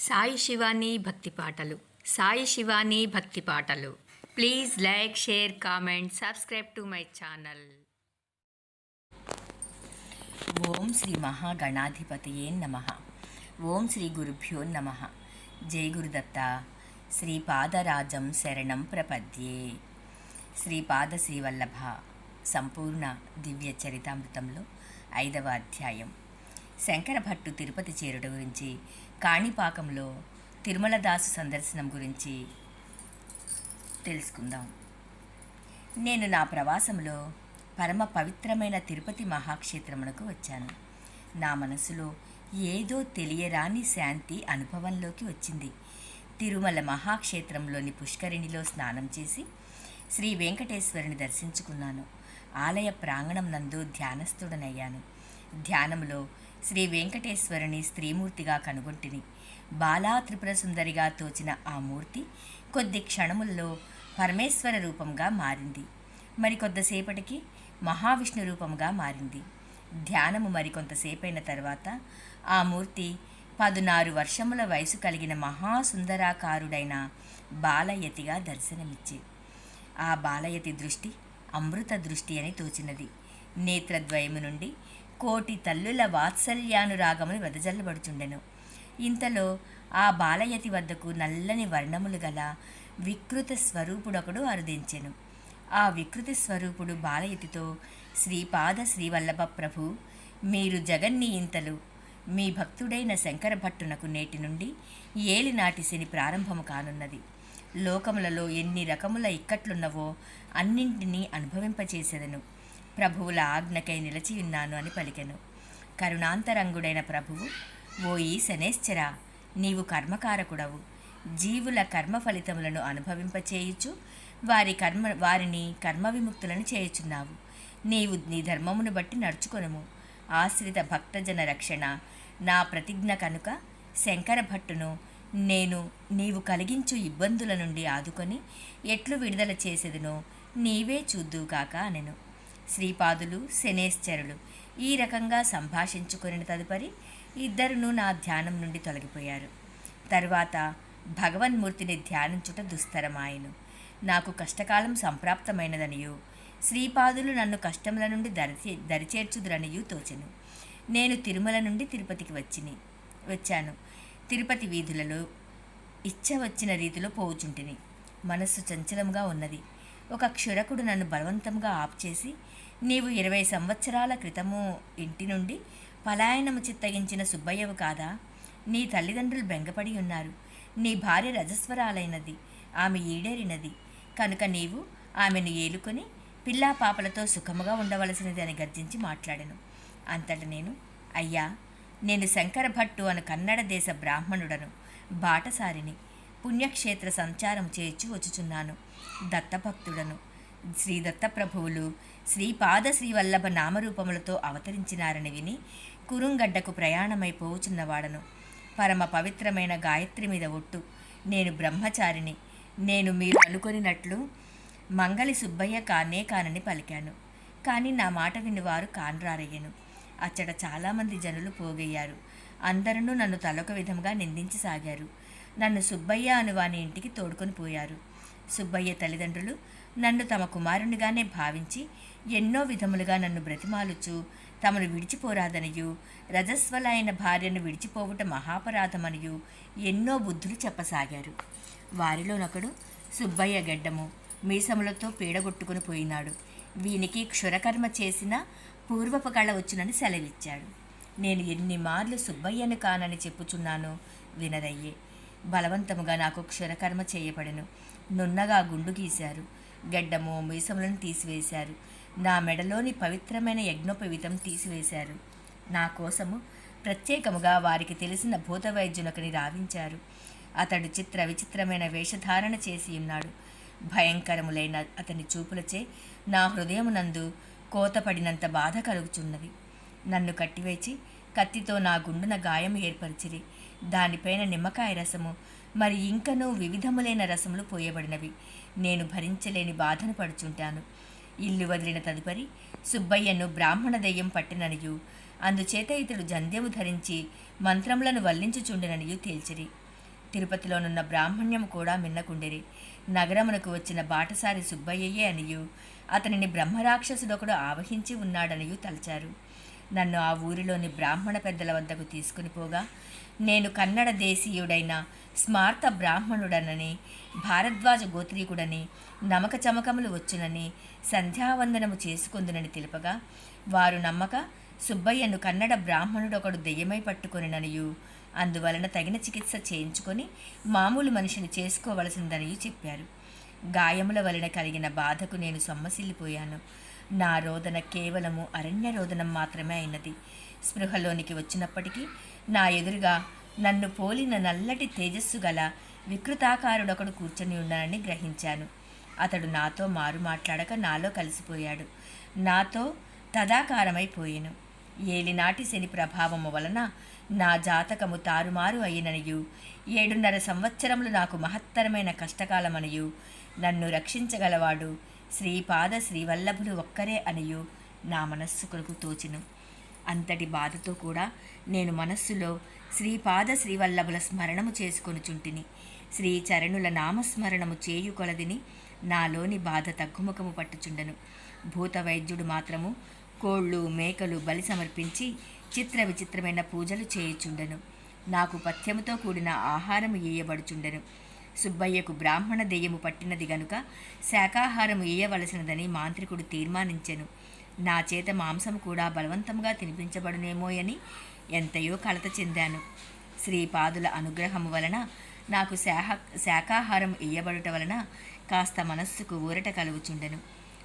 సాయి శివాని భక్తి పాటలు. సాయి శివాని భక్తి పాటలు. Please like share comment subscribe to my channel. Om Shri మహాగణాధిపతయే నమ. ఓం శ్రీ గురుభ్యో నమ. జై గురుదత్త. శ్రీ పాదరాజం శరణం ప్రపద్యే. శ్రీపాద శ్రీవల్లభ. సంపూర్ణ దివ్య చరితామృతంలో ఐదవ అధ్యాయం. శంకర భట్టు తిరుపతి చేరుట గురించి కాణిపాకంలో తిరుమలదాసు సందర్శనం గురించి తెలుసుకుందాం. నేను నా ప్రవాసంలో పరమ పవిత్రమైన తిరుపతి మహాక్షేత్రమునకు వచ్చాను. నా మనసులో ఏదో తెలియరాని శాంతి అనుభవంలోకి వచ్చింది. తిరుమల మహాక్షేత్రంలోని పుష్కరిణిలో స్నానం చేసి శ్రీ వెంకటేశ్వరుని దర్శించుకున్నాను. ఆలయ ప్రాంగణం నందు ధ్యానస్థుడనయ్యాను. ధ్యానంలో శ్రీ వెంకటేశ్వరుని స్త్రీమూర్తిగా కనుగొంటిని. బాలా త్రిపుర సుందరిగా తోచిన ఆ మూర్తి కొద్ది క్షణముల్లో పరమేశ్వర రూపంగా మారింది. మరికొద్దిసేపటికి మహావిష్ణు రూపంగా మారింది. ధ్యానము మరికొంతసేపైన తర్వాత ఆ మూర్తి పదునారు వర్షముల వయసు కలిగిన మహాసుందరాకారుడైన బాలయతిగా దర్శనమిచ్చి ఆ బాలయతి దృష్టి అమృత దృష్టి అని తోచినది. నేత్రద్వయము నుండి కోటి తల్లుల వాత్సల్యానురాగమును వెదజల్లబడుచుండెను. ఇంతలో ఆ బాలయతి వద్దకు నల్లని వర్ణములు గల వికృత స్వరూపుడొకడు అరుదించెను. ఆ వికృతి స్వరూపుడు బాలయతితో శ్రీపాద శ్రీవల్లభ ప్రభు మీరు జగన్ని ఇంతలు మీ భక్తుడైన శంకర భట్టునకు నేటి నుండి ఏలినాటి శని ప్రారంభము కానున్నది. లోకములలో ఎన్ని రకముల ఇక్కట్లున్నవో అన్నింటినీ అనుభవింపచేసేదను. ప్రభువుల ఆజ్ఞకై నిలచియున్నాను అని పలికెను. కరుణాంతరంగుడైన ప్రభువు ఓ ఈ శనేశ్చరా నీవు కర్మకారకుడవు. జీవుల కర్మ ఫలితములను అనుభవింపచేయుచు వారి కర్మ వారిని కర్మ విముక్తులను చేయుచున్నావు. నీవు నీ ధర్మమును బట్టి నడుచుకొనుము. ఆశ్రిత భక్తజన రక్షణ నా ప్రతిజ్ఞ కనుక శంకర భట్టును నేను నీవు కలిగించు ఇబ్బందుల నుండి ఆదుకొని ఎట్లు విడుదల చేసేదనో నీవే చూద్దువుగాక అనెను. శ్రీపాదులు శనేశ్చరులు. ఈ రకంగా సంభాషించుకుని తదుపరి ఇద్దరును నా ధ్యానం నుండి తొలగిపోయారు. తరువాత భగవన్మూర్తిని ధ్యానించుట దుస్తరమాయను. నాకు కష్టకాలం సంప్రాప్తమైనదనియు. శ్రీపాదులు నన్ను కష్టముల నుండి దరిచే దరిచేర్చుదురనియు తోచెను. నేను తిరుమల నుండి తిరుపతికి వచ్చిని వచ్చాను. తిరుపతి వీధులలో ఇచ్చ వచ్చిన రీతిలో పోవుచుంటిని. మనస్సు చంచలంగా ఉన్నది. ఒక క్షురకుడు నన్ను బలవంతంగా ఆప్ చేసి నీవు ఇరవై సంవత్సరాల క్రితము ఇంటి నుండి పలాయనము చిత్తగించిన సుబ్బయ్యవు కాదా? నీ తల్లిదండ్రులు బెంగపడి ఉన్నారు. నీ భార్య రజస్వరాలైనది. ఆమె ఈడేరినది. కనుక నీవు ఆమెను ఏలుకొని పిల్లా పాపలతో సుఖముగా ఉండవలసినది అని గర్జించి మాట్లాడాను. అంతట నేను అయ్యా నేను శంకర భట్టు అను కన్నడ దేశ బ్రాహ్మణుడను బాటసారిని పుణ్యక్షేత్ర సంచారం చేర్చి వచ్చుచున్నాను. దత్తభక్తుడను శ్రీ దత్తప్రభువులు శ్రీపాద శ్రీవల్లభ నామరూపములతో అవతరించినారని విని కురుంగడ్డకు ప్రయాణమై పోవుచున్నవాడను. పరమ పవిత్రమైన గాయత్రి మీద ఒట్టు నేను బ్రహ్మచారిని నేను మీరు అనుకొనినట్లు మంగళి సుబ్బయ్య కానే కానని పలికాను. కానీ నా మాట వినివారు కాన్రారయ్యను. అచ్చట చాలామంది జనులు పోగయ్యారు. అందరూ నన్ను తలొక విధంగా నిందించసాగారు. నన్ను సుబ్బయ్య అని వాని ఇంటికి తోడుకొని పోయారు. సుబ్బయ్య తల్లిదండ్రులు నన్ను తమ కుమారునిగానే భావించి ఎన్నో విధములుగా నన్ను బ్రతిమాలుచు తమను విడిచిపోరాదనియు రజస్వలైన భార్యను విడిచిపోవుట మహాపరాధమనియు ఎన్నో బుద్ధులు చెప్పసాగారు. వారిలోనొకడు సుబ్బయ్య గెడ్డము మీసములతో పీడగొట్టుకుని పోయినాడు. వీనికి క్షురకర్మ చేసిన పూర్వపు కళ వచ్చునని సెలవిచ్చాడు. నేను ఎన్ని మార్లు సుబ్బయ్యను కానని చెప్పుచున్నాను వినరయ్యే బలవంతముగా నాకు క్షురకర్మ చేయబడెను. నున్నగా గుండు గీశారు. గడ్డము మీసములను తీసివేశారు. నా మెడలోని పవిత్రమైన యజ్ఞోపవితం తీసివేశారు. నా కోసము ప్రత్యేకముగా వారికి తెలిసిన భూత వైద్యునకని రావించారు. అతడు చిత్ర విచిత్రమైన వేషధారణ చేసి ఉన్నాడు. భయంకరములైన అతని చూపులచే నా హృదయమునందు కోతపడినంత బాధ కలుగుచున్నది. నన్ను కట్టివేచి కత్తితో నా గుండున గాయం ఏర్పరిచిరి. దానిపైన నిమ్మకాయ రసము మరి ఇంకనూ వివిధములైన రసములు పోయబడినవి. నేను భరించలేని బాధను పడుచుంటాను. ఇల్లు వదిలిన తదుపరి సుబ్బయ్యను బ్రాహ్మణ దెయ్యం పట్టిననియు. అందుచేత ఇతడు జంధ్యము ధరించి మంత్రములను వల్లించుచుండెననియు తేల్చిరి. తిరుపతిలోనున్న బ్రాహ్మణ్యం కూడా మిన్నకుండిరి. నగరమునకు వచ్చిన బాటసారి సుబ్బయ్యయే అనియు. అతనిని బ్రహ్మరాక్షసుడొకడు ఆవహించి ఉన్నాడనియు తలచారు. నన్ను ఆ ఊరిలోని బ్రాహ్మణ పెద్దల వద్దకు తీసుకుని పోగా నేను కన్నడ దేశీయుడైన స్మార్త బ్రాహ్మణుడనని భారద్వాజ గోత్రీకుడని నమక చమకములు వచ్చునని సంధ్యావందనము చేసుకుందునని తెలుపగా వారు నమ్మక సుబ్బయ్యను కన్నడ బ్రాహ్మణుడొకడు దెయ్యమై పట్టుకొనిననియు. అందువలన తగిన చికిత్స చేయించుకొని మామూలు మనిషిని చేసుకోవలసిందనియు చెప్పారు. గాయముల వలన కలిగిన బాధకు నేను సొమ్మసిల్లిపోయాను. నా రోదన కేవలము అరణ్య రోదనం మాత్రమే అయినది. స్పృహలోనికి వచ్చినప్పటికీ నా ఎదురుగా నన్ను పోలిన నల్లటి తేజస్సు గల వికృతాకారుడొకడు కూర్చొని ఉన్నానని గ్రహించాను. అతడు నాతో మారు మాట్లాడక నాలో కలిసిపోయాడు. నాతో తదాకారమైపోయాను ఏలినాటి శని ప్రభావము వలన నా జాతకము తారుమారు అయిననియు. ఏడున్నర సంవత్సరములు నాకు మహత్తరమైన కష్టకాలమనియు. నన్ను రక్షించగలవాడు శ్రీపాద శ్రీవల్లభులు ఒక్కరే అనియు. నా మనస్సుకు తోచిను. అంతటి బాధతో కూడా నేను మనస్సులో శ్రీపాద శ్రీవల్లభుల స్మరణము చేసుకొనుచుంటిని. శ్రీ చరణుల నామస్మరణము చేయు కొలదిని నాలోని బాధ తగ్గుముఖము పట్టుచుండెను. భూత వైద్యుడు మాత్రము కోళ్ళు మేకలు బలి సమర్పించి చిత్ర విచిత్రమైన పూజలు చేయుచుండెను. నాకు పథ్యముతో కూడిన ఆహారము ఇయ్యబడుచుండెను. సుబ్బయ్యకు బ్రాహ్మణ దెయ్యము పట్టినది గనుక శాకాహారము ఇయ్యవలసినదని మాంత్రికుడు తీర్మానించెను. నా చేత మాంసం కూడా బలవంతంగా తినిపించబడునేమోయని ఎంతయో కలత చెందాను. శ్రీపాదుల అనుగ్రహము వలన నాకు శాహ శాకాహారం ఇయ్యబడుట వలన కాస్త మనస్సుకు ఊరట కలుగుచుండెను.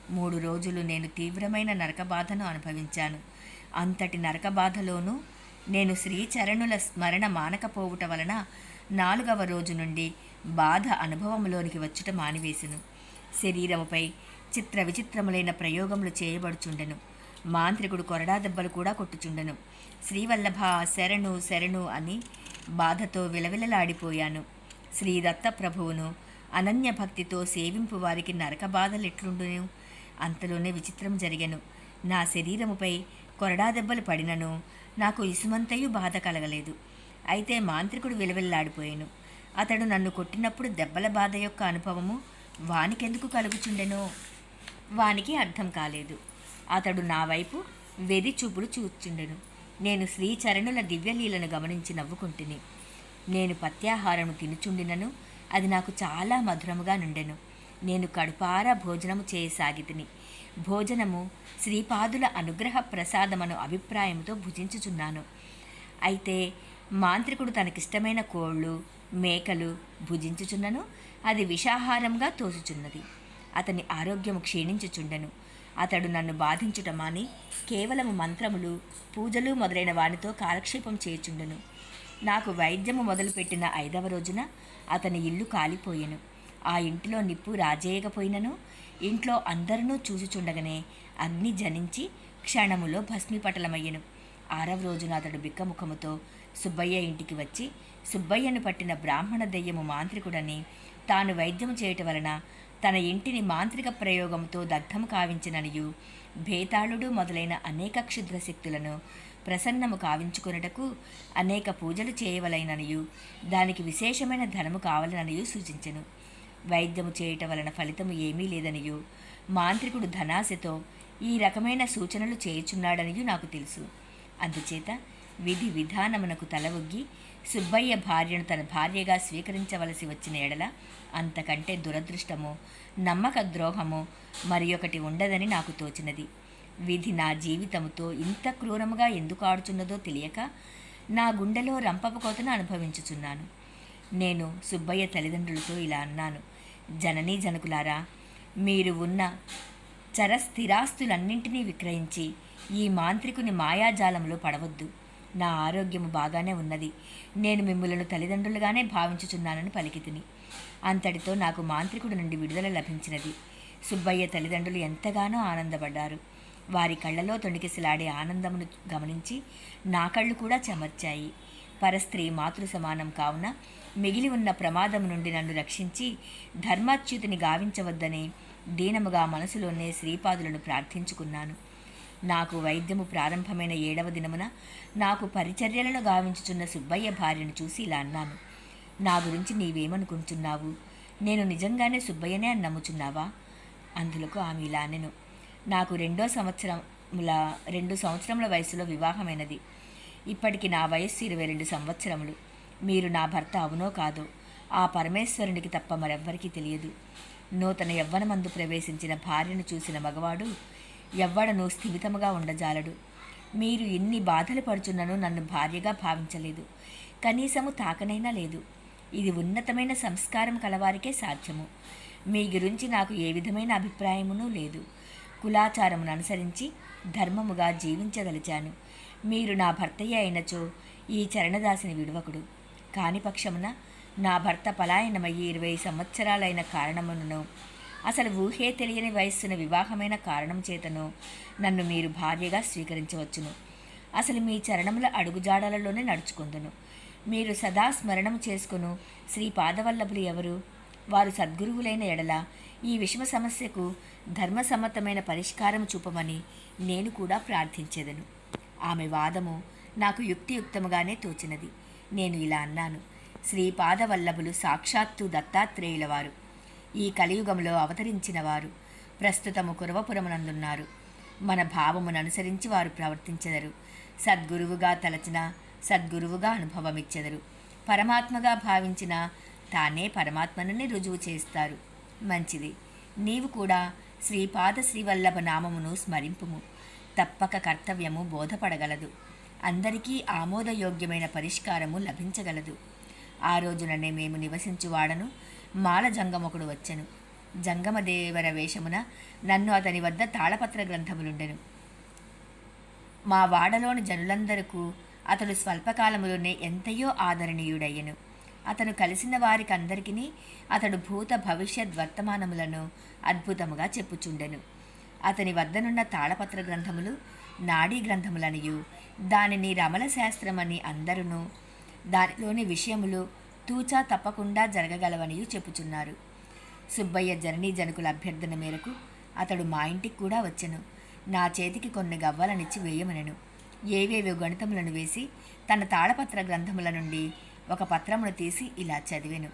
మూడు రోజులు నేను తీవ్రమైన నరకబాధను అనుభవించాను. అంతటి నరకబాధలోనూ నేను శ్రీచరణుల స్మరణ మానకపోవుట వలన నాలుగవ రోజు నుండి బాధ అనుభవంలోనికి వచ్చుట మానివేశను. శరీరముపై చిత్ర విచిత్రములైన ప్రయోగములు చేయబడుచుండెను. మాంత్రికుడు కొరడా దెబ్బలు కూడా కొట్టుచుండెను. శ్రీవల్లభ శరణు శరణు అని బాధతో విలవిలలాడిపోయాను. శ్రీ దత్త ప్రభువును అనన్య భక్తితో సేవింపు వారికి నరక బాధలెట్లుండును? అంతలోనే విచిత్రం జరిగెను. నా శరీరముపై కొరడా దెబ్బలు పడినను. నాకు ఇసుమంతయు బాధ కలగలేదు. అయితే మాంత్రికుడు విలవిల్లాడిపోయాను. అతడు నన్ను కొట్టినప్పుడు దెబ్బల బాధ యొక్క అనుభవము వానికెందుకు కలుగుచుండెనో? వానికి అర్థం కాలేదు. అతడు నా వైపు వెరి చూపులు చూచుండెను. నేను శ్రీచరణుల దివ్యలీలను గమనించి నవ్వుకుంటుని నేను పత్యాహారము తినుచుండినను. అది నాకు చాలా మధురముగా నుండెను. నేను కడుపారా భోజనము చేయసాగితిని. భోజనము శ్రీపాదుల అనుగ్రహ ప్రసాదమను అభిప్రాయంతో భుజించుచున్నాను. అయితే మాంత్రికుడు తనకిష్టమైన కోళ్ళు మేకలు భుజించుచున్నను. అది విషాహారంగా తోచుచున్నది. అతని ఆరోగ్యము క్షీణించుచుండెను. అతడు నన్ను బాధించుటమాని కేవలము మంత్రములు పూజలు మొదలైన వానితో కాలక్షేపం చేయుచుండెను. నాకు వైద్యము మొదలుపెట్టిన ఐదవ రోజున అతని ఇల్లు కాలిపోయెను. ఆ ఇంటిలో నిప్పు రాజేయకపోయినను. ఇంట్లో అందరినూ చూచుచుండగానే అగ్ని జనించి క్షణములో భస్మీపటలమయ్యెను. ఆరవ రోజున అతడు బిక్కముఖముతో సుబ్బయ్య ఇంటికి వచ్చి సుబ్బయ్యను పట్టిన బ్రాహ్మణ దెయ్యము మాంత్రికుడని తాను వైద్యము చేయటం వలన తన ఇంటిని మాంత్రిక ప్రయోగంతో దగ్ధం కావించిననియు భేతాళుడు మొదలైన అనేక క్షుద్ర శక్తులను ప్రసన్నము కావించుకొనుటకు అనేక పూజలు చేయవలైననియు దానికి విశేషమైన ధనము కావాలననియు సూచించెను. వైద్యము చేయటం వలన ఫలితము ఏమీ లేదనియు మాంత్రికుడు ధనాశతో ఈ రకమైన సూచనలు చేయుచున్నాడనియు నాకు తెలుసు. అందుచేత విధి విధానమునకు తల సుబ్బయ్య భార్యను తన భార్యగా స్వీకరించవలసి వచ్చిన ఎడల అంతకంటే దురదృష్టము నమ్మక ద్రోహము మరి ఒకటి ఉండదని నాకు తోచినది. విధి నా జీవితముతో ఇంత క్రూరముగా ఎందుకు ఆడుచున్నదో తెలియక నా గుండెలో రంపపు కోతను అనుభవించుచున్నాను. నేను సుబ్బయ్య తల్లిదండ్రులతో ఇలా అన్నాను. జననీ జనకులారా మీరు ఉన్న చర స్థిరాస్తులన్నింటినీ విక్రయించి ఈ మాంత్రికుని మాయాజాలంలో పడవద్దు. నా ఆరోగ్యము బాగానే ఉన్నది. నేను మిమ్ములను తల్లిదండ్రులుగానే భావించుచున్నానని పలికితిని. అంతటితో నాకు మాంత్రికుడి నుండి విడుదల లభించినది. సుబ్బయ్య తల్లిదండ్రులు ఎంతగానో ఆనందపడ్డారు. వారి కళ్ళలో తొణికిసలాడే ఆనందమును గమనించి నా కళ్ళు కూడా చెమర్చాయి. పరస్త్రీ మాతృ సమానం కావున మిగిలి ఉన్న ప్రమాదం నుండి నన్ను రక్షించి ధర్మాచ్యుతిని గావించవద్దని దీనముగా మనసులోనే శ్రీపాదులను ప్రార్థించుకున్నాను. నాకు వైద్యము ప్రారంభమైన ఏడవ దినమున నాకు పరిచర్యలను గావించుచున్న సుబ్బయ్య భార్యను చూసి ఇలా అన్నాను. నా గురించి నీవేమనుకుంటున్నావు? నేను నిజంగానే సుబ్బయ్యనే అని నమ్ముచున్నావా? అందులకు ఆమె ఇలా అనెను. నాకు రెండో సంవత్సరముల రెండు సంవత్సరముల వయసులో వివాహమైనది. ఇప్పటికి నా వయస్సు ఇరవై రెండు సంవత్సరములు. మీరు నా భర్త అవునో కాదో ఆ పరమేశ్వరునికి తప్ప మరెవ్వరికీ తెలియదు. నూతన యవ్వనమందు ప్రవేశించిన భార్యను చూసిన మగవాడు ఎవ్వడను స్థిమితముగా ఉండజాలడు. మీరు ఎన్ని బాధలు పడుచున్నను నన్ను భార్యగా భావించలేదు. కనీసము తాకనైనా లేదు. ఇది ఉన్నతమైన సంస్కారం కలవారికే సాధ్యము. మీ గురించి నాకు ఏ విధమైన అభిప్రాయమునూ లేదు. కులాచారమును అనుసరించి ధర్మముగా జీవించదలిచాను. మీరు నా భర్తయ్య అయినచో ఈ చరణదాసిని విడువకుడు. కాని పక్షమున నా భర్త పలాయనమయ్యి ఇరవై సంవత్సరాలైన కారణమును అసలు ఊహే తెలియని వయస్సున వివాహమైన కారణం చేతను నన్ను మీరు భార్యగా స్వీకరించవచ్చును. అసలు మీ చరణముల అడుగుజాడలలోనే నడుచుకుందును. మీరు సదా స్మరణం చేసుకును శ్రీ పాదవల్లభులు ఎవరు? వారు సద్గురువులైన ఎడల ఈ విషమ సమస్యకు ధర్మసమ్మతమైన పరిష్కారం చూపమని నేను కూడా ప్రార్థించేదను. ఆమె వాదము నాకు యుక్తియుక్తముగానే తోచినది. నేను ఇలా అన్నాను. శ్రీ పాదవల్లభులు సాక్షాత్తు దత్తాత్రేయుల వారు. ఈ కలియుగంలో అవతరించిన వారు. ప్రస్తుతము కురవపురమునందున్నారు. మన భావమును అనుసరించి వారు ప్రవర్తించెదరు. సద్గురువుగా తలచిన సద్గురువుగా అనుభవమిచ్చెదరు. పరమాత్మగా భావించిన తానే పరమాత్మనని రుజువు చేస్తారు. మంచిది. నీవు కూడా శ్రీపాద శ్రీవల్లభ నామమును స్మరింపుము. తప్పక కర్తవ్యము బోధపడగలదు. అందరికీ ఆమోదయోగ్యమైన పరిష్కారము లభించగలదు. ఆ రోజుననే మేము నివసించువాడను. మాల జంగమొకడు వచ్చెను. జంగమదేవర వేషమున నన్ను అతని వద్ద తాళపత్ర గ్రంథములుండెను. మా వాడలోని జనులందరకు అతడు స్వల్పకాలములోనే ఎంతయో ఆదరణీయుడయ్యను. అతను కలిసిన వారికందరికీ అతడు భూత భవిష్యత్ వర్తమానములను అద్భుతముగా చెప్పుచుండెను. అతని వద్దనున్న తాళపత్ర గ్రంథములు నాడీ గ్రంథములనియు. దానిని రమల శాస్త్రమని అందరును దానిలోని విషయములు తూచా తప్పకుండా జరగగలవనియు చెప్పుచున్నారు. సుబ్బయ్య జననీ జనకుల అభ్యర్థన మేరకు అతడు మా ఇంటికి కూడా వచ్చెను. నా చేతికి కొన్ని గవ్వలనిచ్చి వేయమనెను. ఏవేవో గణితములను వేసి తన తాళపత్ర గ్రంథముల నుండి ఒక పత్రమును తీసి ఇలా చదివెను.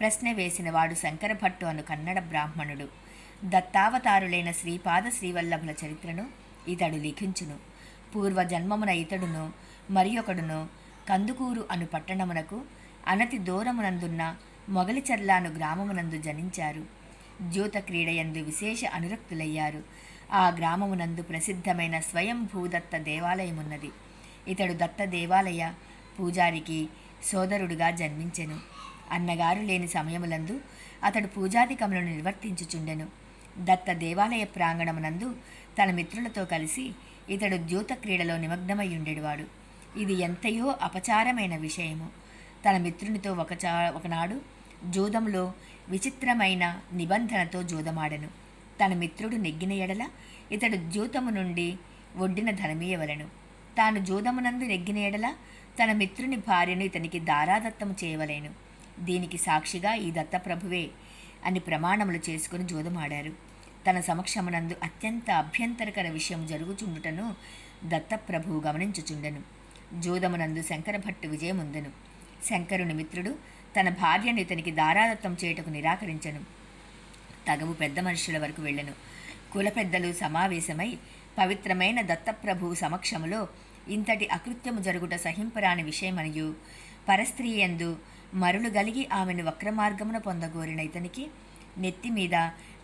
ప్రశ్న వేసిన వాడు శంకరభట్టు అను కన్నడ బ్రాహ్మణుడు. దత్తావతారులైన శ్రీపాద శ్రీవల్లభుల చరిత్రను ఇతడు లిఖించును. పూర్వజన్మమున ఇతడును మరి ఒకడును కందుకూరు అను పట్టణమునకు అనతి దూరమునందున్న మొగలిచర్లాను గ్రామమునందు జనించారు. జ్యూత క్రీడయందు విశేష అనురక్తులయ్యారు. ఆ గ్రామమునందు ప్రసిద్ధమైన స్వయం భూదత్త దేవాలయమున్నది. ఇతడు దత్త దేవాలయ పూజారికి సోదరుడుగా జన్మించెను. అన్నగారు లేని సమయములందు అతడు పూజాధికములను నిర్వర్తించుచుండెను. దత్త దేవాలయ ప్రాంగణమునందు తన మిత్రులతో కలిసి ఇతడు ద్యూత క్రీడలో నిమగ్నమై ఉండేవాడు ఇది ఎంతయో అపచారమైన విషయము. తన మిత్రునితో ఒకచా ఒకనాడు జూదంలో విచిత్రమైన నిబంధనతో జూదమాడెను. తన మిత్రుడు నెగ్గిన ఎడల ఇతడు జూతము నుండి ఒడ్డిన ధనమీయవలను. తాను జూదమునందు నెగ్గిన ఎడల తన మిత్రుని భార్యను ఇతనికి దారాదత్తము చేయవలేను. దీనికి సాక్షిగా ఈ దత్తప్రభువే అని ప్రమాణములు చేసుకుని జూదమాడారు. తన సమక్షమునందు అత్యంత అభ్యంతరకర విషయం జరుగుచుండుటను దత్తప్రభువు గమనించుచుండెను. జూదమునందు శంకరభట్టు విజయముందెను. శంకరుని మిత్రుడు. తన భార్యను ఇతనికి దారాదత్తం చేయుటకు నిరాకరించెను. తగవు పెద్ద మనుషుల వరకు వెళ్ళెను. కుల పెద్దలు సమావేశమై పవిత్రమైన దత్తప్రభువు సమక్షములో ఇంతటి అకృత్యము జరుగుట సహింపరాని విషయమనియు. పరస్త్రీయందు మరులు గలిగి ఆమెను వక్రమార్గమున పొందగోరిన ఇతనికి నెత్తి మీద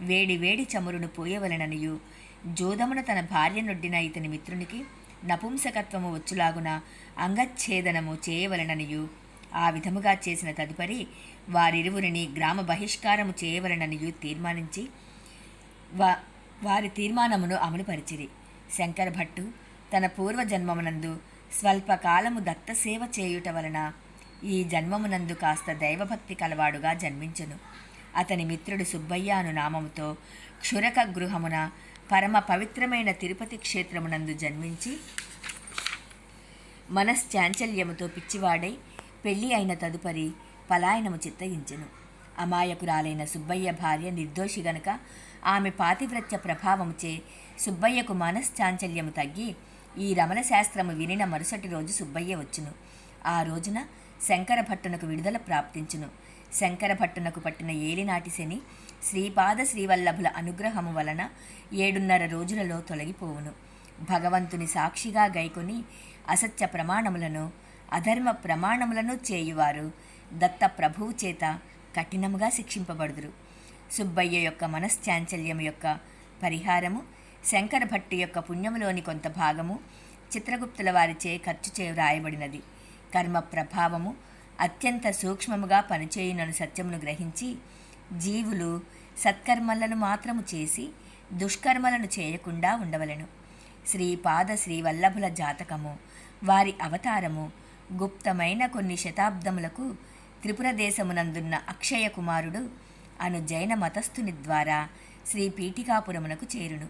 వేడి వేడి చమురును పోయవలననియు. జోదమున తన భార్య నొడ్డిన ఇతని మిత్రునికి నపుంసకత్వము వచ్చులాగున అంగచ్ఛేదనము చేయవలననియు. ఆ విధముగా చేసిన తదుపరి వారిరువురిని గ్రామ బహిష్కారము చేయవలెననియు తీర్మానించి వా వారి తీర్మానమును అమలుపరిచిరి. శంకర భట్టు తన పూర్వజన్మమునందు స్వల్పకాలము దత్తసేవ చేయుట వలన ఈ జన్మమునందు కాస్త దైవభక్తి కలవాడుగా జన్మించెను. అతని మిత్రుడు సుబ్బయ్య అను నామముతో క్షురక గృహమున పరమ పవిత్రమైన తిరుపతి క్షేత్రమునందు జన్మించి మనశ్చాంచల్యముతో పిచ్చివాడై పెళ్ళి అయిన తదుపరి పలాయనము చిత్తగించెను అమాయకురాలైన సుబ్బయ్య భార్య నిర్దోషి గనక ఆమె పాతివ్రత్య ప్రభావముచే సుబ్బయ్యకు మనశ్చాంచల్యము తగ్గి ఈ రమణ శాస్త్రము వినిన మరుసటి రోజు సుబ్బయ్య వచ్చును. ఆ రోజున శంకర భట్టునకు విడుదల ప్రాప్తించును. శంకర భట్టునకు పట్టిన ఏలినాటి శని శ్రీపాద శ్రీవల్లభుల అనుగ్రహము వలన ఏడున్నర రోజులలో తొలగిపోవును. భగవంతుని సాక్షిగా గైకొని అసత్య ప్రమాణములను అధర్మ ప్రమాణములను చేయువారు. దత్త ప్రభువు చేత కఠినముగా శిక్షింపబడుదురు. సుబ్బయ్య యొక్క మనశ్చాంచల్యం యొక్క పరిహారము శంకర భట్టి యొక్క పుణ్యములోని కొంత భాగము చిత్రగుప్తుల వారిచే ఖర్చు చే వ్రాయబడినది కర్మ ప్రభావము అత్యంత సూక్ష్మముగా పనిచేయునను సత్యమును గ్రహించి జీవులు సత్కర్మలను మాత్రము చేసి దుష్కర్మలను చేయకుండా ఉండవలెను. శ్రీపాద శ్రీవల్లభుల జాతకము వారి అవతారము గుప్తమైన కొన్ని శతాబ్దములకు త్రిపుర దేశమునందున్న అక్షయ కుమారుడు అను జైన మతస్థుని ద్వారా శ్రీ పీఠికాపురమునకు చేరును.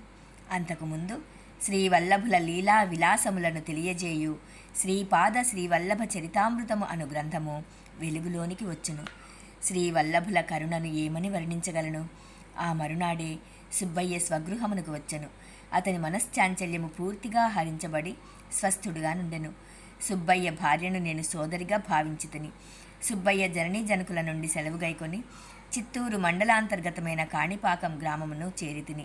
అంతకుముందు శ్రీవల్లభుల లీలా విలాసములను తెలియజేయు శ్రీపాద శ్రీవల్లభ చరితామృతము అను గ్రంథము వెలుగులోనికి వచ్చును. శ్రీవల్లభుల కరుణను ఏమని వర్ణించగలను? ఆ మరునాడే సుబ్బయ్య స్వగృహమునకు వచ్చెను. అతని మనశ్చాంచల్యము పూర్తిగా హరించబడి స్వస్థుడుగా నుండెను సుబ్బయ్య భార్యను నేను సోదరిగా భావించితిని. సుబ్బయ్య జననీ జనకుల నుండి సెలవుగైకొని చిత్తూరు మండలాంతర్గతమైన కాణిపాకం గ్రామమును చేరితిని.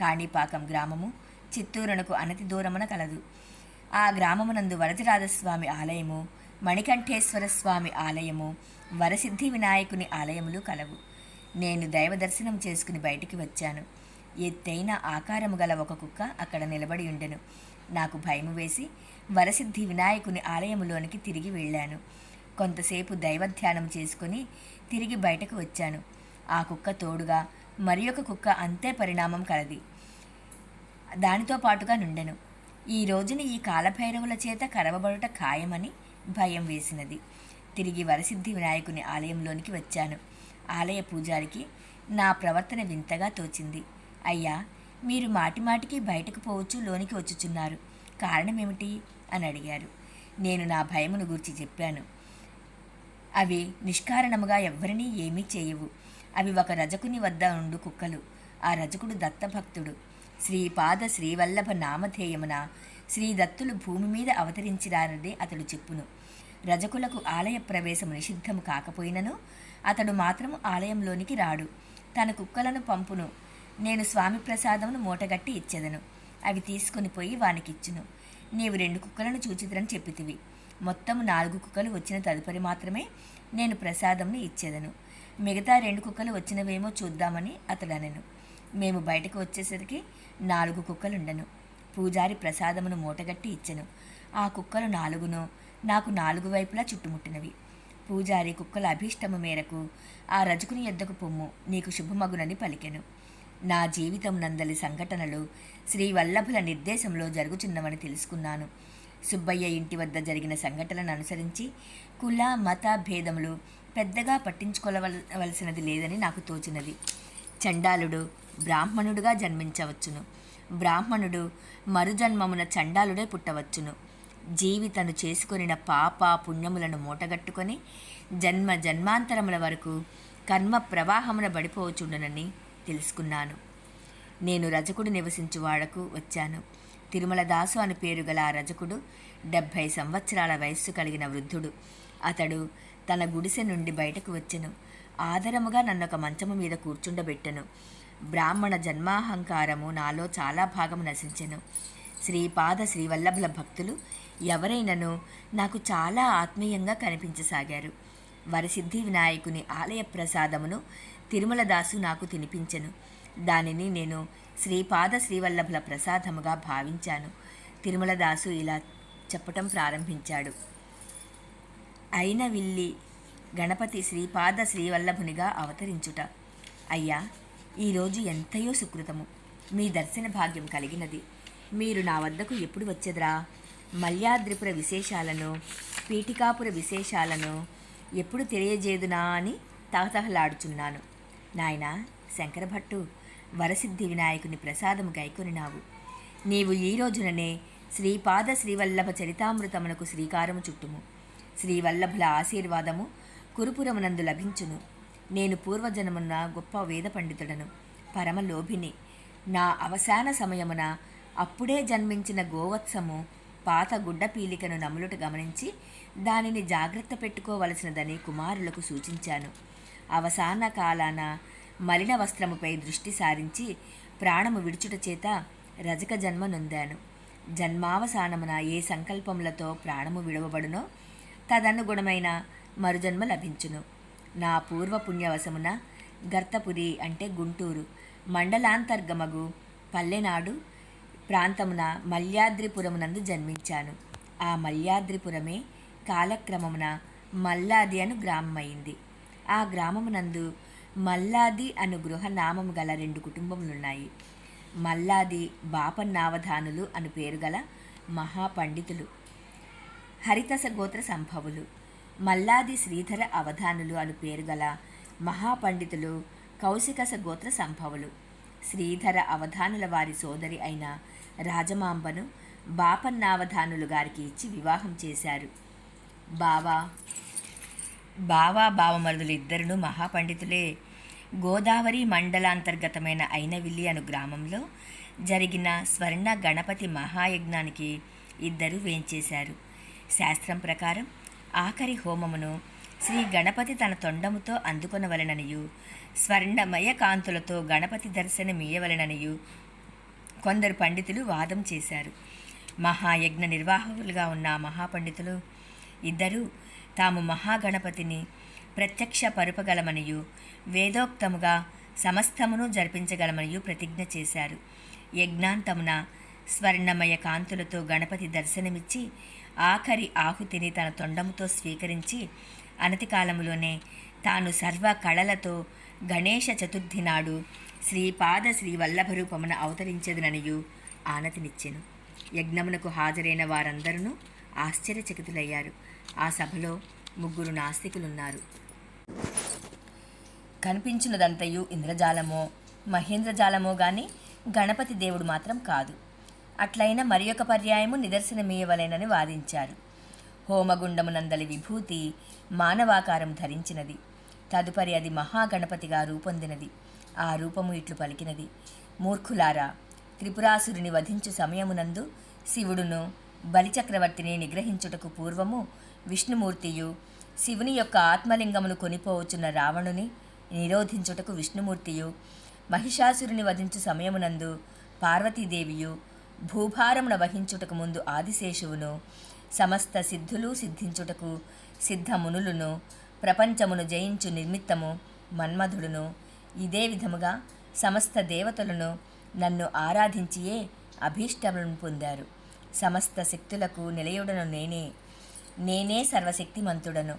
కాణిపాకం గ్రామము చిత్తూరునకు అనతి దూరమున కలదు. ఆ గ్రామమునందు వరదరాజస్వామి ఆలయము మణికంఠేశ్వర స్వామి ఆలయము వరసిద్ధి వినాయకుని ఆలయములు కలవు. నేను దైవ దర్శనం చేసుకుని బయటికి వచ్చాను. ఎత్తైన ఆకారము గల ఒక కుక్క అక్కడ నిలబడి ఉండెను. నాకు భయము వేసి వరసిద్ధి వినాయకుని ఆలయంలోనికి తిరిగి వెళ్ళాను. కొంతసేపు దైవధ్యానం చేసుకుని తిరిగి బయటకు వచ్చాను. ఆ కుక్క తోడుగా మరి ఒక కుక్క అంతే పరిణామం కలది. దానితో పాటుగా నుండెను. ఈ రోజున ఈ కాలభైరవుల చేత కరవబడుట ఖాయమని భయం వేసినది. తిరిగి వరసిద్ధి వినాయకుని ఆలయంలోనికి వచ్చాను. ఆలయ పూజారికి నా ప్రవర్తన వింతగా తోచింది. అయ్యా మీరు మాటిమాటికి బయటకు పోవచ్చు లోనికి వచ్చుచున్నారు. కారణమేమిటి? అని అడిగారు నేను నా భయమును గురించి చెప్పాను. అవి నిష్కారణముగా ఎవ్వరినీ ఏమీ చేయవు. అవి ఒక రజకుని వద్ద ఉండు కుక్కలు. ఆ రజకుడు దత్తభక్తుడు. శ్రీపాద శ్రీవల్లభ నామధేయమున శ్రీ దత్తులు భూమి మీద అవతరించిరారని అతడు చెప్పును. రజకులకు ఆలయ ప్రవేశము నిషిద్ధము కాకపోయినను అతడు మాత్రము ఆలయంలోనికి రాడు. తన కుక్కలను పంపును. నేను స్వామి ప్రసాదమును మూటగట్టి ఇచ్చెదను. అవి తీసుకొని పోయి వానికిచ్చును. నీవు రెండు కుక్కలను చూచిద్రని చెప్పితివి. మొత్తము నాలుగు కుక్కలు వచ్చిన తదుపరి మాత్రమే నేను ప్రసాదంను ఇచ్చేదను. మిగతా రెండు కుక్కలు వచ్చినవేమో చూద్దామని అతడనెను. మేము బయటకు వచ్చేసరికి నాలుగు కుక్కలుండెను. పూజారి ప్రసాదమును మూటగట్టి ఇచ్చెను. ఆ కుక్కలు నాలుగును నాకు నాలుగు వైపులా చుట్టుముట్టినవి. పూజారి కుక్కల అభీష్టము మేరకు ఆ రజకుని ఎద్దకు పొమ్ము. నీకు శుభమగునని పలికెను. నా జీవితం నందలి సంఘటనలు శ్రీ వల్లభుల నిర్దేశంలో జరుగుచున్నవని తెలుసుకున్నాను. సుబ్బయ్య ఇంటి వద్ద జరిగిన సంఘటనలను అనుసరించి కుల మత భేదములు పెద్దగా పట్టించుకోవలసినది లేదని నాకు తోచినది. చండాలుడు బ్రాహ్మణుడుగా జన్మించవచ్చును. బ్రాహ్మణుడు మరుజన్మమున చండాలుడే పుట్టవచ్చును. జీవితను చేసుకొనిన పాప పుణ్యములను మూటగట్టుకొని జన్మ జన్మాంతరముల వరకు కర్మ ప్రవాహమున బడిపోవచుండునని తెలుసుకున్నాను. నేను రజకుడు నివసించు వాడకు వచ్చాను. తిరుమల దాసు అని పేరు గల ఆ రజకుడు డెబ్భై సంవత్సరాల వయస్సు కలిగిన వృద్ధుడు. అతడు తన గుడిసె నుండి బయటకు వచ్చెను. ఆదరముగా నన్నొక మంచము మీద కూర్చుండబెట్టెను. బ్రాహ్మణ జన్మాహంకారము నాలో చాలా భాగము నశించెను. శ్రీపాద శ్రీవల్లభుల భక్తులు ఎవరైనను నాకు చాలా ఆత్మీయంగా కనిపించసాగారు. వరసిద్ధి వినాయకుని ఆలయ ప్రసాదమును తిరుమలదాసు నాకు తినిపించెను. దానిని నేను శ్రీపాద శ్రీవల్లభుల ప్రసాదముగా భావించాను. తిరుమలదాసు ఇలా చెప్పటం ప్రారంభించాడు. అయిన విల్లి గణపతి శ్రీపాద శ్రీవల్లభునిగా అవతరించుట. అయ్యా ఈరోజు ఎంతయో సుకృతము. మీ దర్శన భాగ్యం కలిగినది. మీరు నా వద్దకు ఎప్పుడు వచ్చేదరా? మల్యాద్రిపుర విశేషాలను పీఠికాపుర విశేషాలను ఎప్పుడు తెలియజేదునా అని తహతహలాడుచున్నాను. నాయనా శంకరభట్టు వరసిద్ధి వినాయకుని ప్రసాదము గైకొనినావు. నీవు ఈ రోజుననే శ్రీపాద శ్రీవల్లభ చరితామృతమునకు శ్రీకారము చుట్టుము. శ్రీవల్లభుల ఆశీర్వాదము కురుపురమునందు లభించును. నేను పూర్వజనమున గొప్ప వేద పండితుడను పరమలోభిని. నా అవసాన సమయమున అప్పుడే జన్మించిన గోవత్సము పాత గుడ్డ పీలికను నములుట గమనించి దానిని జాగ్రత్త పెట్టుకోవలసినదని కుమారులకు సూచించాను. అవసాన కాలాన మలిన వస్త్రముపై దృష్టి సారించి ప్రాణము విడుచుట చేత రజక జన్మ నొందాను. జన్మావసానమున ఏ సంకల్పములతో ప్రాణము విడవబడునో తదనుగుణమైన మరుజన్మ లభించును. నా పూర్వ పుణ్యవశమున గర్తపురి అంటే గుంటూరు మండలాంతర్గమగు పల్లెనాడు ప్రాంతమున మల్యాద్రిపురమునందు జన్మించాను. ఆ మల్యాద్రిపురమే కాలక్రమమున మల్లాది అను గ్రామమైంది. ఆ గ్రామమునందు మల్లాది అను గృహనామము గల రెండు కుటుంబములున్నాయి. మల్లాది బాపన్నావధానులు అను పేరు గల మహాపండితులు. హరితస గోత్ర సంభవులు. మల్లాది శ్రీధర అవధానులు అను పేరు గల మహాపండితులు కౌశికస గోత్ర సంభవులు. శ్రీధర అవధానుల వారి సోదరి అయిన రాజమాంబను బాపన్నావధానులు గారికి ఇచ్చి వివాహం చేశారు. బావా బావా బావమరుదులు ఇద్దరును మహాపండితులే. గోదావరి మండలాంతర్గతమైన అయినవిల్లి అను గ్రామంలో జరిగిన స్వర్ణ గణపతి మహాయజ్ఞానికి ఇద్దరు వేంచేశారు. శాస్త్రం ప్రకారం ఆఖరి హోమమును శ్రీ గణపతి తన తొండముతో అందుకొనవలననియు స్వర్ణమయ కాంతులతో గణపతి దర్శనమీయవలననియు కొందరు పండితులు వాదం చేశారు. మహాయజ్ఞ నిర్వాహకులుగా ఉన్న మహాపండితులు ఇద్దరు తాము మహాగణపతిని ప్రత్యక్ష పరుపగలమనియు వేదోక్తముగా సమస్తమును జరిపించగలమనియు ప్రతిజ్ఞ చేశారు. యజ్ఞాంతమున స్వర్ణమయ కాంతులతో గణపతి దర్శనమిచ్చి ఆఖరి ఆహుతిని తన తొండముతో స్వీకరించి అనతి కాలములోనే తాను సర్వ కళలతో గణేష చతుర్థి నాడు శ్రీపాద శ్రీ వల్లభరూపమున అవతరించదుననియు ఆనతినిచ్చెను. యజ్ఞమునకు హాజరైన వారందరూ ఆశ్చర్యచకితులయ్యారు. ఆ సభలో ముగ్గురు నాస్తికులున్నారు. కనిపించినదంతయు ఇంద్రజాలమో మహేంద్రజాలమో గాని గణపతి దేవుడు మాత్రం కాదు. అట్లయిన మరి ఒక పర్యాయము నిదర్శనమీయవలెనని వాదించారు. హోమగుండమునందలి విభూతి మానవాకారం ధరించినది. తదుపరి అది మహాగణపతిగా రూపొందినది. ఆ రూపము ఇట్లు పలికినది. మూర్ఖులారా త్రిపురాసురుని వధించు సమయమునందు శివుడును బలిచక్రవర్తిని నిగ్రహించుటకు పూర్వము విష్ణుమూర్తియు శివుని యొక్క ఆత్మలింగమును కొనిపోవచ్చున్న రావణుని నిరోధించుటకు విష్ణుమూర్తియు మహిషాసురుని వధించు సమయమునందు పార్వతీదేవియు భూభారమున వహించుటకు ముందు ఆదిశేషువును సమస్త సిద్ధులు సిద్ధించుటకు సిద్ధమునులును ప్రపంచమును జయించు నిర్మిత్తము మన్మధుడును. ఇదే విధముగా సమస్త దేవతలను నన్ను ఆరాధించియే అభీష్టములను పొందారు. సమస్త శక్తులకు నిలయుడను నేనే. నేనే సర్వశక్తిమంతుడను.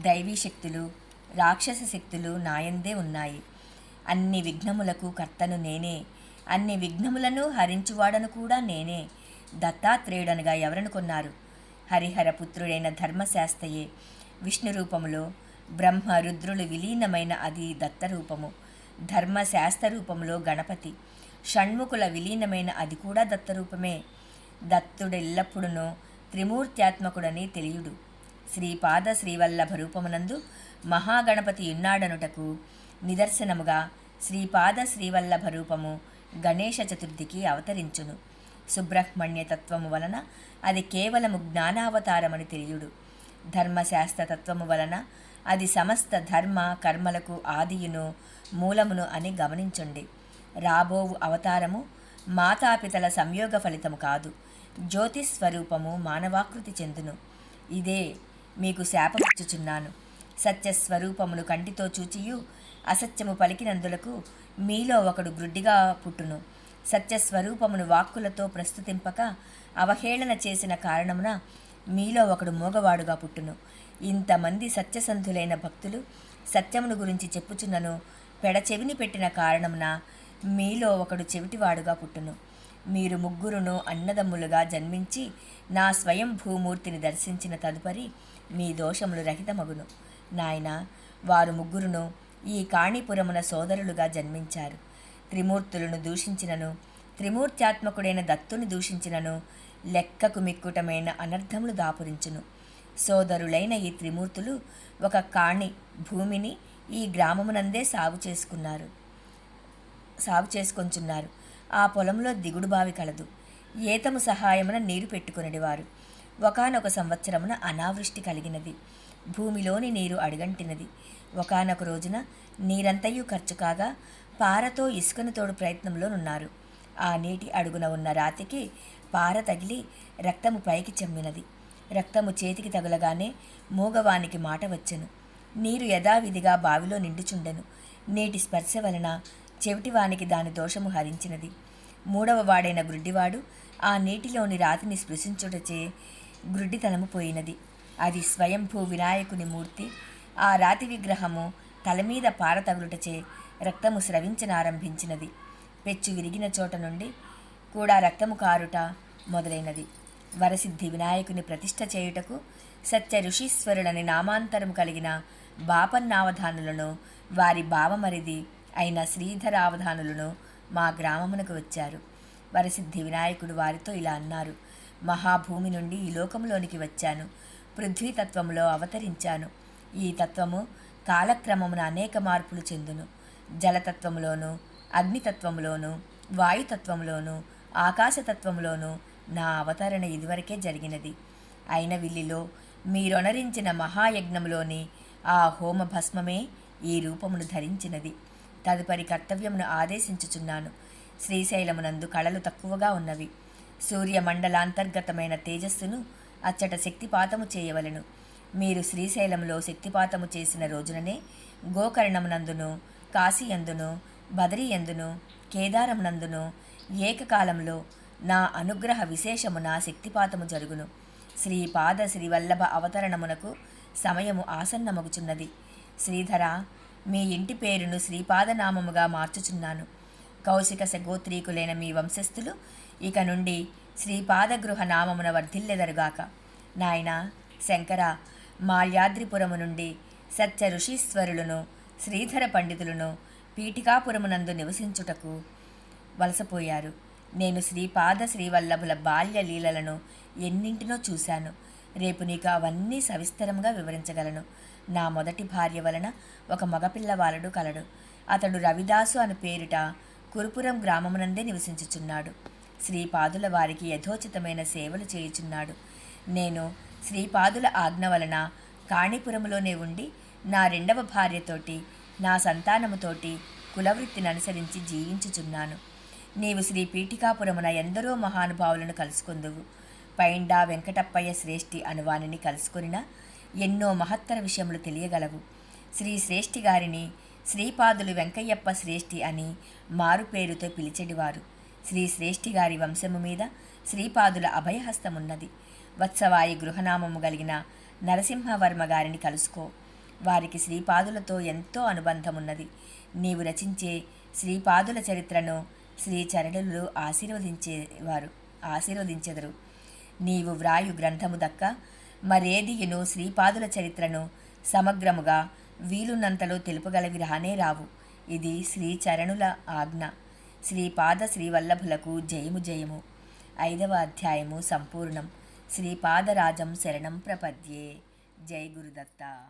దైవీ శక్తులు రాక్షస శక్తులు నాయందే ఉన్నాయి. అన్ని విఘ్నములకు కర్తను నేనే. అన్ని విఘ్నములను హరించువాడను కూడా నేనే. దత్తాత్రేయుడనగా ఎవరనుకున్నారు హరిహర పుత్రుడైన ధర్మశాస్త్రయే. విష్ణు రూపములో బ్రహ్మ రుద్రులు విలీనమైన అది దత్తరూపము ధర్మశాస్త్ర రూపములో గణపతి. షణ్ముఖుల విలీనమైన అది కూడా దత్తరూపమే దత్తుడెల్లప్పుడును త్రిమూర్త్యాత్మకుడని తెలియుడు. శ్రీపాద శ్రీవల్లభ రూపమునందు మహాగణపతి ఉన్నాడనుటకు నిదర్శనముగా శ్రీపాద శ్రీవల్లభ రూపము గణేష చతుర్థికి అవతరించును. సుబ్రహ్మణ్య తత్వము వలన అది కేవలము జ్ఞానావతారమని తెలియుడు. ధర్మశాస్త్ర తత్వము వలన అది సమస్త ధర్మ కర్మలకు ఆదియును మూలమును అని గమనించండి. రాబోవు అవతారము మాతాపితల సంయోగ ఫలితము కాదు. జ్యోతి స్వరూపము మానవాకృతి చెందును. ఇదే మీకు శాపమిచ్చుచున్నాను సత్యస్వరూపమును కంటితో చూచియు అసత్యము పలికినందులకు మీలో ఒకడు గ్రుడ్డిగా పుట్టును. సత్యస్వరూపమును వాక్కులతో ప్రస్తుతింపక అవహేళన చేసిన కారణమున మీలో ఒకడు మూగవాడుగా పుట్టును. ఇంతమంది సత్యసంధులైన భక్తులు సత్యమును గురించి చెప్పుచున్నను పెడచెవిని పెట్టిన కారణమున మీలో ఒకడు చెవిటివాడుగా పుట్టును. మీరు ముగ్గురును అన్నదమ్ములుగా జన్మించి నా స్వయం భూమూర్తిని దర్శించిన తదుపరి మీ దోషములు రహితమగును. నాయన వారు ముగ్గురును ఈ కాణిపురమున సోదరులుగా జన్మించారు. త్రిమూర్తులను దూషించినను త్రిమూర్త్యాత్మకుడైన దత్తుని దూషించినను లెక్కకు మిక్కుటమైన అనర్థములు దాపురించును. సోదరులైన ఈ త్రిమూర్తులు ఒక కాణి భూమిని ఈ గ్రామమునందే సాగు చేసుకున్నారు సాగు చేసుకొంచున్నారు. ఆ పొలంలో దిగుడు బావి కలదు. ఏతము సహాయమున నీరు పెట్టుకునేవారు ఒకనొక సంవత్సరమున అనావృష్టి కలిగినది. భూమిలోని నీరు అడుగంటినది. ఒకనొక రోజున నీరంతయు ఖర్చు కాగా పారతో ఇసుకను తోడు ప్రయత్నంలోనున్నారు. ఆ నీటి అడుగున ఉన్న రాతికి పార తగిలి రక్తము పైకి చెమ్మినది. రక్తము చేతికి తగులగానే మూగవానికి మాట వచ్చెను. నీరు యథావిధిగా బావిలో నిండుచుండెను. నీటి స్పర్శ వలన చెవిటివానికి దాని దోషము హరించినది. మూడవ వాడైన గ్రుడ్డివాడు ఆ నీటిలోని రాతిని స్పృశించుటచే గ్రుడ్డితనము పోయినది. అది స్వయంభూ వినాయకుని మూర్తి ఆ రాతి విగ్రహము తల మీద పార తగులుటచే రక్తము స్రవించనారంభించినది. పెచ్చు విరిగిన చోట నుండి కూడా రక్తము కారుట మొదలైనది. వరసిద్ధి వినాయకుని ప్రతిష్ఠ చేయుటకు సత్య ఋషీశ్వరుడని నామాంతరము కలిగిన బాపన్నావధానులను వారి భావమరిది అయిన శ్రీధరావధానులను మా గ్రామమునకు వచ్చారు. వరసిద్ధి వినాయకుడు వారితో ఇలా అన్నారు మహాభూమి నుండి ఈ లోకంలోనికి వచ్చాను. పృథ్వీతత్వంలో అవతరించాను. ఈ తత్వము కాలక్రమమున అనేక మార్పులు చెందును. జలతత్వంలోనూ అగ్నితత్వంలోనూ వాయుతత్వంలోనూ ఆకాశతత్వంలోనూ నా అవతరణ ఇదివరకే జరిగినది. అయిన విల్లిలో మీరొనరించిన మహాయజ్ఞములోని ఆ హోమ భస్మమే ఈ రూపమును ధరించినది. తదుపరి కర్తవ్యమును ఆదేశించుచున్నాను. శ్రీశైలమునందు కళలు తక్కువగా ఉన్నవి. సూర్యమండలాంతర్గతమైన తేజస్సును అచ్చట శక్తిపాతము చేయవలెను. మీరు శ్రీశైలంలో శక్తిపాతము చేసిన రోజుననే గోకర్ణమునందును కాశీయందును బదరీయందును కేదారమునందును ఏకకాలంలో నా అనుగ్రహ విశేషమున శక్తిపాతము జరుగును. శ్రీపాద శ్రీవల్లభ అవతరణమునకు సమయము ఆసన్నమగుచున్నది. శ్రీధర మీ ఇంటి పేరును శ్రీపాదనామముగా మార్చుచున్నాను. కౌశిక సగోత్రీకులైన మీ వంశస్థులు ఇక నుండి శ్రీపాదగృహ నామమున వర్ధిల్లెదరుగాక. నాయన శంకర మాల్యాద్రిపురము నుండి సత్య ఋషీశ్వరులను శ్రీధర పండితులను పీఠికాపురమునందు నివసించుటకు వలసపోయారు. నేను శ్రీపాద శ్రీవల్లభుల బాల్య లీలలను ఎన్నింటినో చూశాను. రేపు నీకు అవన్నీ సవిస్తరంగా వివరించగలను. నా మొదటి భార్య వలన ఒక మగపిల్లవాలడు కలడు. అతడు రవిదాసు అని పేరిట కురుపురం గ్రామమునందే నివసించుచున్నాడు. శ్రీపాదుల వారికి యథోచితమైన సేవలు చేయుచున్నాడు. నేను శ్రీపాదుల ఆజ్ఞ వలన కాణిపురములోనే ఉండి నా రెండవ భార్యతోటి నా సంతానముతోటి కులవృత్తిని అనుసరించి జీవించుచున్నాను. నీవు శ్రీ పీఠికాపురమున ఎందరో మహానుభావులను కలుసుకుందువు. పైండా వెంకటప్పయ్య శ్రేష్ఠి అనువానిని కలుసుకొనినా ఎన్నో మహత్తర విషయములు తెలియగలవు. శ్రీ శ్రేష్ఠి గారిని శ్రీపాదులు వెంకయ్యప్ప శ్రేష్ఠి అని మారు పేరుతో పిలిచెడివారు. శ్రీ శ్రేష్ఠి గారి వంశము మీద శ్రీపాదుల అభయహస్తమున్నది. వత్సవాయి గృహనామము కలిగిన నరసింహవర్మ గారిని కలుసుకో. వారికి శ్రీపాదులతో ఎంతో అనుబంధమున్నది. నీవు రచించే శ్రీపాదుల చరిత్రను శ్రీచరణులు ఆశీర్వదించేవారు ఆశీర్వదించెదరు. నీవు వ్రాయు గ్రంథము దక్క మరేదియును శ్రీపాదుల చరిత్రను సమగ్రముగా వీలున్నంతలో తెలుపగలవి రానే రావు. ఇది శ్రీచరణుల ఆజ్ఞ. శ్రీపాద శ్రీవల్లభులకు జయము జయము. ఐదవ అధ్యాయము సంపూర్ణం. శ్రీపాదరాజం శరణం ప్రపద్యే. జై గురుదత్త.